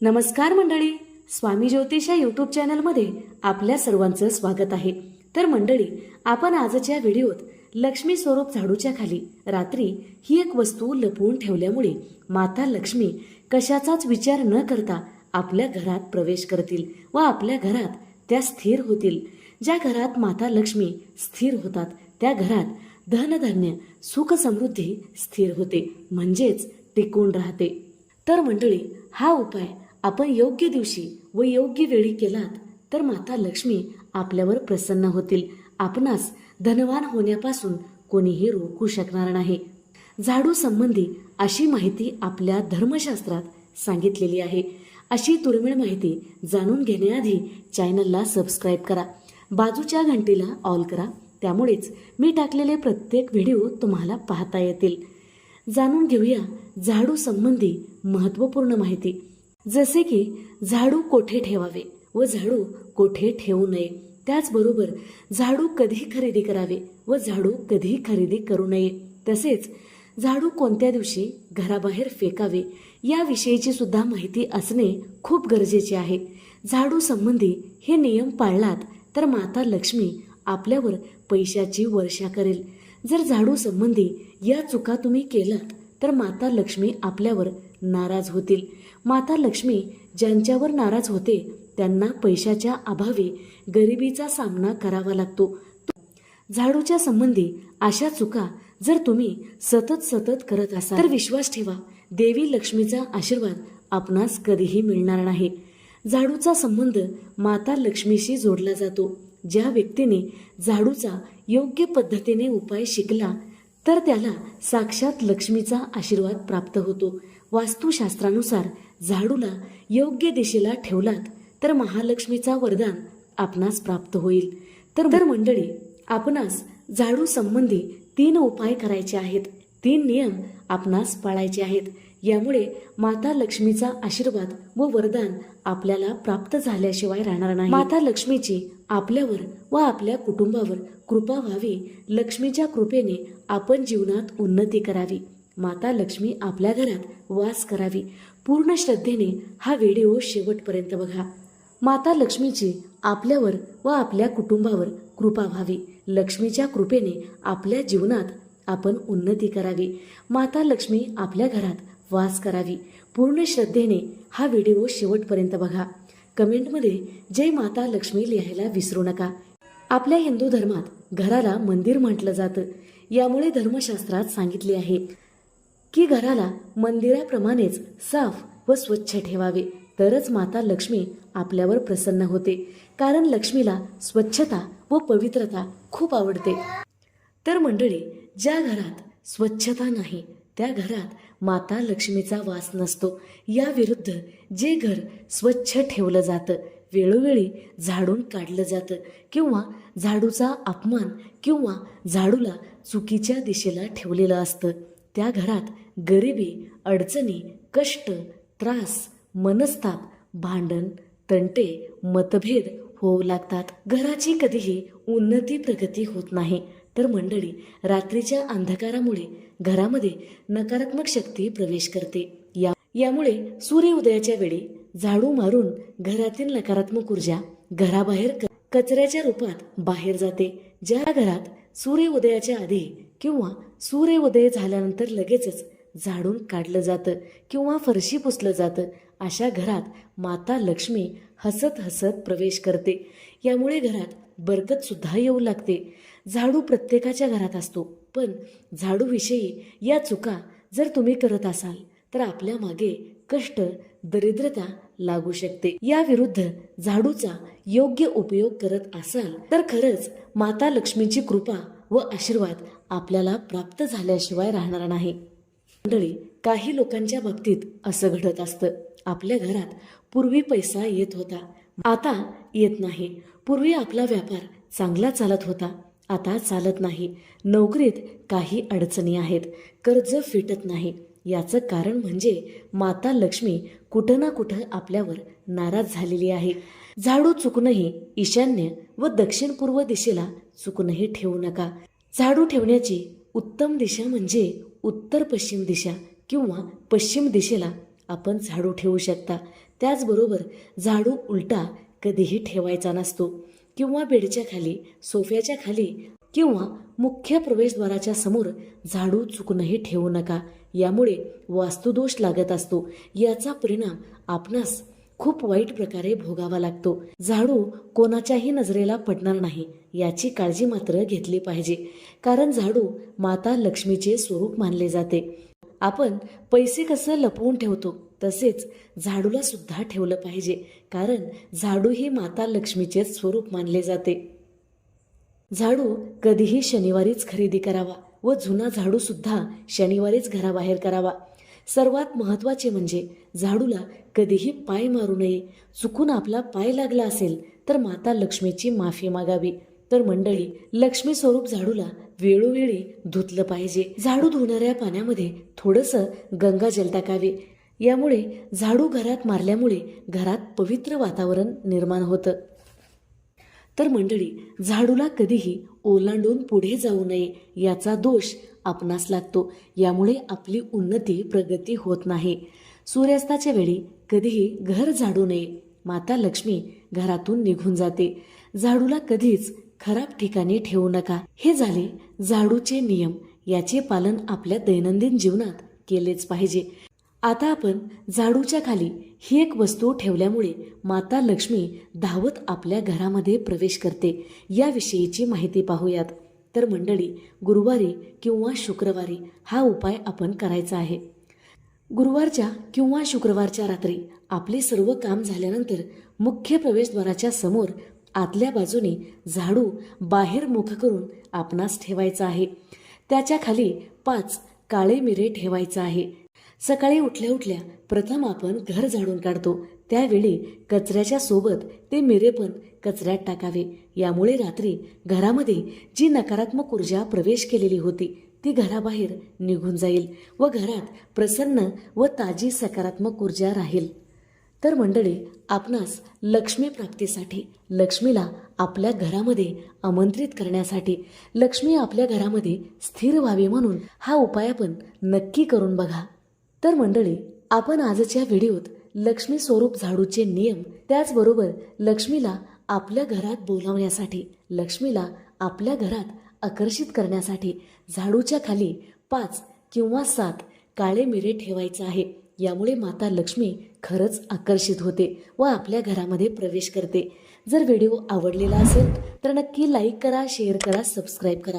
नमस्कार मंडळी स्वामी ज्योतिष या यूट्यूब चॅनलमध्ये आपल्या सर्वांचं स्वागत आहे. तर मंडळी आपण आजच्या व्हिडिओत लक्ष्मी स्वरूप झाडूच्या खाली रात्री ही एक वस्तू लपवून ठेवल्यामुळे माता लक्ष्मी कशाचाच विचार न करता आपल्या घरात प्रवेश करतील व आपल्या घरात त्या स्थिर होतील. ज्या घरात माता लक्ष्मी स्थिर होतात त्या घरात धनधान्य सुख समृद्धी स्थिर होते म्हणजेच टिकून राहते. तर मंडळी हा उपाय आपण योग्य दिवशी व योग्य वेळी केलात तर माता लक्ष्मी आपल्यावर प्रसन्न होतील. आपणास धनवान होण्यापासून कोणीही रोखू शकणार नाही. झाडू संबंधी अशी माहिती आपल्या धर्मशास्त्रात सांगितलेली आहे. अशी दुर्मिळ माहिती जाणून घेण्याआधी चॅनलला सबस्क्राईब करा. बाजूच्या घंटीला ऑल करा. त्यामुळेच मी टाकलेले प्रत्येक व्हिडिओ तुम्हाला पाहता येतील. जाणून घेऊया झाडू संबंधी महत्त्वपूर्ण माहिती. जसे की झाडू कोठे ठेवावे व झाडू कोठे ठेवू नये. त्याचबरोबर झाडू कधी खरेदी करावे व झाडू कधी खरेदी करू नये. तसेच झाडू कोणत्या दिवशी घराबाहेर फेकावे याविषयीची सुद्धा माहिती असणे खूप गरजेचे आहे. झाडू संबंधी हे नियम पाळलात तर माता लक्ष्मी आपल्यावर पैशाची वर्षा करेल. जर झाडू संबंधी या चुका तुम्ही केलात तर माता लक्ष्मी आपल्यावर नाराज होतील. माता लक्ष्मी ज्यांच्यावर नाराज होते त्यांना पैशाच्या अभावी गरिबीचा सामना करावा लागतो. झाडूच्या संबंधी अशा चुका जर तुम्ही सतत सतत करत असाल तर विश्वास ठेवा. देवी लक्ष्मीचा आशीर्वाद आपणास कधीही मिळणार नाही. झाडूचा संबंध माता लक्ष्मीशी जोडला जातो. ज्या व्यक्तीने झाडूचा योग्य पद्धतीने उपाय शिकला तर त्याला साक्षात लक्ष्मीचा आशीर्वाद प्राप्त होतो. वास्तुशास्त्रानुसार झाडूला योग्य दिशेला ठेवलात तर महालक्ष्मीचा वरदान आपणास प्राप्त होईल. तर तर मंडळी आपणास झाडू संबंधी तीन उपाय करायचे आहेत. तीन नियम आपणास पाळायचे आहेत. यामुळे माता लक्ष्मीचा आशीर्वाद व वरदान आपल्याला प्राप्त झाल्याशिवाय राहणार नाही. माता लक्ष्मीची आपल्यावर व आपल्या कुटुंबावर कृपा व्हावी. लक्ष्मीच्या कृपेने आपण जीवनात उन्नती करावी. माता लक्ष्मी आपल्या घरात वास करावी. पूर्ण श्रद्धेने हा व्हिडिओ शेवटपर्यंत बघा. माता लक्ष्मीची आपल्यावर व आपल्या कुटुंबावर कृपा व्हावी. लक्ष्मीच्या कृपेने आपल्या जीवनात आपण उन्नती करावी. माता लक्ष्मी आपल्या घरात वास करावी. पूर्ण श्रद्धेने हा व्हिडिओ शेवटपर्यंत बघा. कमेंटमध्ये जय माता लक्ष्मी लिहायला विसरू नका. आपल्या हिंदू धर्मात घराला मंदिर म्हटलं जातं. यामुळे धर्मशास्त्रात सांगितले आहे. की घराला मंदिराप्रमाणेच साफ व स्वच्छ ठेवावे. तरच माता लक्ष्मी आपल्यावर प्रसन्न होते. कारण लक्ष्मीला स्वच्छता व पवित्रता खूप आवडते. तर मंडळी ज्या घरात स्वच्छता नाही त्या घरात माता लक्ष्मीचा वास नसतो. याविरुद्ध जे घर स्वच्छ ठेवलं जातं वेळोवेळी झाडून काढलं जातं किंवा झाडूचा अपमान किंवा झाडूला चुकीच्या दिशेला ठेवलेलं असतं. त्या घरात गरिबी अडचणी कष्ट त्रास मनस्ताप भांडण तंटे मतभेद होऊ लागतात. घराची कधीही उन्नती प्रगती होत नाही. तर मंडळी रात्रीच्या अंधकारामुळे घरामध्ये नकारात्मक शक्ती प्रवेश करते. या यामुळे सूर्योदयाच्या वेळी झाडू मारून घरातील नकारात्मक ऊर्जा घराबाहेर कचऱ्याच्या रूपात बाहेर जाते. ज्या घरात सूर्य उदयाच्या आधी किंवा सूर्योदय झाल्यानंतर लगेचच झाडून काढलं जातं किंवा फरशी पुसलं जातं. अशा घरात माता लक्ष्मी हसत हसत प्रवेश करते. यामुळे घरात बरकतसुद्धा येऊ लागते. झाडू प्रत्येकाच्या घरात असतो पण झाडूविषयी या चुका जर तुम्ही करत असाल तर आपल्या मागे कष्ट दरिद्रता लागू शकते. या विरुद्ध झाडूचा योग्य उपयोग करत असाल तर खरंच माता लक्ष्मीची कृपा व आशीर्वाद आपल्याला प्राप्त झाल्याशिवाय राहणार नाही. मंडळी काही लोकांच्या बाबतीत असं घडत असतं. आपल्या घरात पूर्वी पैसा येत होता. आता येत नाही. पूर्वी आपला व्यापार चांगला चालत होता. आता चालत नाही. नोकरीत काही अडचणी आहेत. कर्ज फिटत नाही. याचं कारण म्हणजे माता लक्ष्मी कुठं ना कुठं आपल्यावर नाराज झालेली आहे. झाडू चुकूनही ईशान्य व दक्षिण पूर्व दिशेला चुकूनही ठेवू नका. झाडू ठेवण्याची उत्तम दिशा म्हणजे उत्तर पश्चिम दिशा किंवा पश्चिम दिशेला आपण झाडू ठेवू शकता. त्याचबरोबर झाडू उलटा कधीही ठेवायचा नसतो किंवा बेडच्या खाली सोफ्याच्या खाली किंवा मुख्य प्रवेशद्वाराच्या समोर झाडू चुकूनही ठेवू नका. यामुळे वास्तुदोष लागत असतो. याचा परिणाम आपणास खूप वाईट प्रकारे भोगावा लागतो. झाडू कोणाच्याही नजरेला पडणार नाही याची काळजी मात्र घेतली पाहिजे. कारण झाडू माता लक्ष्मीचे स्वरूप मानले जाते. आपण पैसे कसं लपवून ठेवतो तसेच झाडूला सुद्धा ठेवलं पाहिजे. कारण झाडू ही माता लक्ष्मीचे स्वरूप मानले जाते. झाडू कधीही शनिवारीच खरेदी करावा व जुना झाडू सुद्धा शनिवारीच घराबाहेर करावा. सर्वात महत्त्वाचे म्हणजे झाडूला कधीही पाय मारू नये. चुकून आपला पाय लागला असेल तर माता लक्ष्मीची माफी मागावी. तर मंडळी लक्ष्मी स्वरूप झाडूला वेळोवेळी धुतलं पाहिजे. झाडू धुणाऱ्या पाण्यामध्ये थोडंसं गंगाजल टाकावे. यामुळे झाडू घरात मारल्यामुळे घरात पवित्र वातावरण निर्माण होतं. तर मंडळी झाडूला कधीही ओलांडून पुढे जाऊ नये याचा दोष आपणास लागतो. यामुळे आपली उन्नती प्रगती होत नाही. सूर्यास्ताच्या वेळी कधीही घर झाडू नये. माता लक्ष्मी घरातून निघून जाते. झाडूला कधीच खराब ठिकाणी ठेवू नका. हे झाले झाडूचे नियम. याचे पालन आपल्या दैनंदिन जीवनात केलेच पाहिजे. आता आपण झाडूच्या खाली ही एक वस्तू ठेवल्यामुळे माता लक्ष्मी धावत आपल्या घरामध्ये प्रवेश करते. याविषयीची माहिती पाहूयात. तर मंडळी गुरुवारी किंवा शुक्रवारी हा उपाय आपण करायचा आहे. गुरुवारच्या किंवा शुक्रवारच्या रात्री आपले सर्व काम झाल्यानंतर मुख्य प्रवेशद्वाराच्या समोर आतल्या बाजूने झाडू बाहेर मुख करून आपणास ठेवायचा आहे. त्याच्याखाली पाच काळे मिरे ठेवायचा आहे. सकाळी उठल्या उठल्या प्रथम आपण घर झाडून काढतो. त्यावेळी कचऱ्याच्या सोबत ते मिरे पण कचऱ्यात टाकावे. यामुळे रात्री घरामध्ये जी नकारात्मक ऊर्जा प्रवेश केलेली होती ती घराबाहेर निघून जाईल व घरात प्रसन्न व ताजी सकारात्मक ऊर्जा राहील. तर मंडळी आपणास लक्ष्मी प्राप्तीसाठी लक्ष्मीला आपल्या घरामध्ये आमंत्रित करण्यासाठी लक्ष्मी आपल्या घरामध्ये स्थिर व्हावी म्हणून हा उपाय आपण नक्की करून बघा. तर मंडळी आपण आजच्या व्हिडिओत लक्ष्मी स्वरूप झाडूचे नियम त्याचबरोबर लक्ष्मीला आपल्या घरात बोलावण्यासाठी लक्ष्मीला आपल्या घरात आकर्षित करण्यासाठी झाडूच्या खाली पाच किंवा सात काळे मिरे ठेवायचं आहे. यामुळे माता लक्ष्मी खरंच आकर्षित होते व आपल्या घरामध्ये प्रवेश करते. जर व्हिडिओ आवडलेला असेल तर नक्की लाईक करा शेअर करा सबस्क्राईब करा.